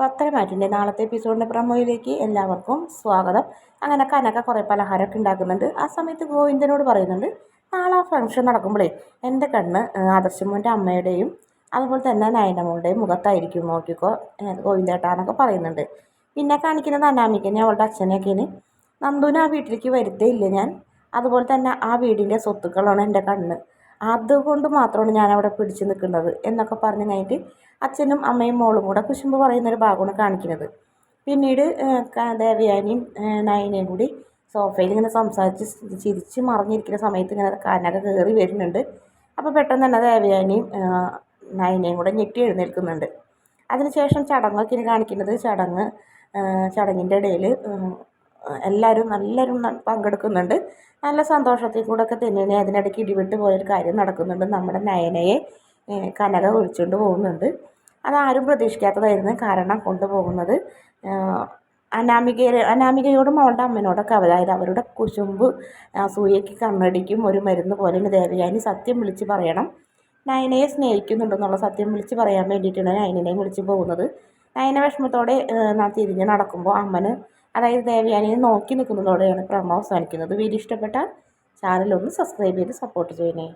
പത്തരമാറ്റിന്റെ നാളത്തെ എപ്പിസോഡിന്റെ പ്രമോയിലേക്ക് എല്ലാവർക്കും സ്വാഗതം. അങ്ങനെ കനക കുറേ പലഹാരമൊക്കെ ഉണ്ടാക്കുന്നുണ്ട്. ആ സമയത്ത് ഗോവിന്ദനോട് പറയുന്നുണ്ട് നാളെ ആ ഫംഗ്ഷൻ നടക്കുമ്പോഴേ എന്റെ കണ്ണ് ആദർശമോന്റെ അമ്മയുടെയും അതുപോലെ തന്നെ നയനമോളുടെയും മുഖത്തായിരിക്കും നോക്കിക്കോ ഗോവിന്ദേട്ടാന്നൊക്കെ പറയുന്നുണ്ട്. പിന്നെ കാണിക്കുന്നത് അനാമിക്കനെ അവളുടെ അച്ഛനെയൊക്കെയാണ്. നന്ദുവിനെ ആ വീട്ടിലേക്ക് വരുത്തേ ഇല്ല ഞാൻ. അതുപോലെ തന്നെ ആ വീടിന്റെ സ്വത്തുക്കളാണ് എന്റെ കണ്ണ്. അതുകൊണ്ട് മാത്രമാണ് ഞാൻ അവിടെ പിടിച്ചു നിൽക്കുന്നത് എന്നൊക്കെ പറഞ്ഞു കഴിഞ്ഞിട്ട് അച്ഛനും അമ്മയും മോളും കൂടെ കുശുമ്പ് പറയുന്നൊരു ഭാഗമാണ് കാണിക്കുന്നത്. പിന്നീട് ദേവയാനിയും നയനയും കൂടി സോഫയിൽ ഇങ്ങനെ സംസാരിച്ച് ചിരിച്ച് മറിഞ്ഞിരിക്കുന്ന സമയത്ത് ഇങ്ങനെ കനക കയറി വരുന്നുണ്ട്. അപ്പോൾ പെട്ടെന്ന് തന്നെ ദേവയാനിയും നയനയും കൂടെ ഞെട്ടി എഴുന്നേൽക്കുന്നുണ്ട്. അതിനുശേഷം ചടങ്ങൊക്കെ കാണിക്കുന്നത് ചടങ്ങ് ചടങ്ങിന്റെ ഇടയിൽ എല്ലാവരും നല്ലൊരു പങ്കെടുക്കുന്നുണ്ട്. നല്ല സന്തോഷത്തിൽ കൂടെ ഒക്കെ തന്നെയാണ് അതിനിടയ്ക്ക് ഇടിവിട്ട് പോയൊരു കാര്യം നടക്കുന്നുണ്ട്. നമ്മുടെ നയനയെ കനക ഒഴിച്ചുകൊണ്ട് പോകുന്നുണ്ട്. അതാരും പ്രതീക്ഷിക്കാത്തതായിരുന്നു കാരണം കൊണ്ടുപോകുന്നത്. അനാമികയെ അനാമികയോടും അവളുടെ അമ്മനോടൊക്കെ അതായത് അവരുടെ കുശുമ്പ് സൂര്യയ്ക്ക് കണ്ണടിക്കും ഒരു മരുന്ന് പോലെ ദേവയാനി സത്യം വിളിച്ച് പറയണം. നയനയെ സ്നേഹിക്കുന്നുണ്ടെന്നുള്ള സത്യം വിളിച്ച് പറയാൻ വേണ്ടിയിട്ടാണ് നയനനെയും വിളിച്ച് പോകുന്നത്. നയന വിഷമത്തോടെ തിരിഞ്ഞ് നടക്കുമ്പോൾ അമ്മന് അതായത് ദേവയാനിയെ നോക്കി നിൽക്കുന്നതോടെയാണ് പ്രമോ അവസാനിക്കുന്നത്. വീഡിയോ ഇഷ്ടപ്പെട്ടാൽ ചാനലൊന്ന് സബ്സ്ക്രൈബ് ചെയ്ത് സപ്പോർട്ട് ചെയ്യണേ.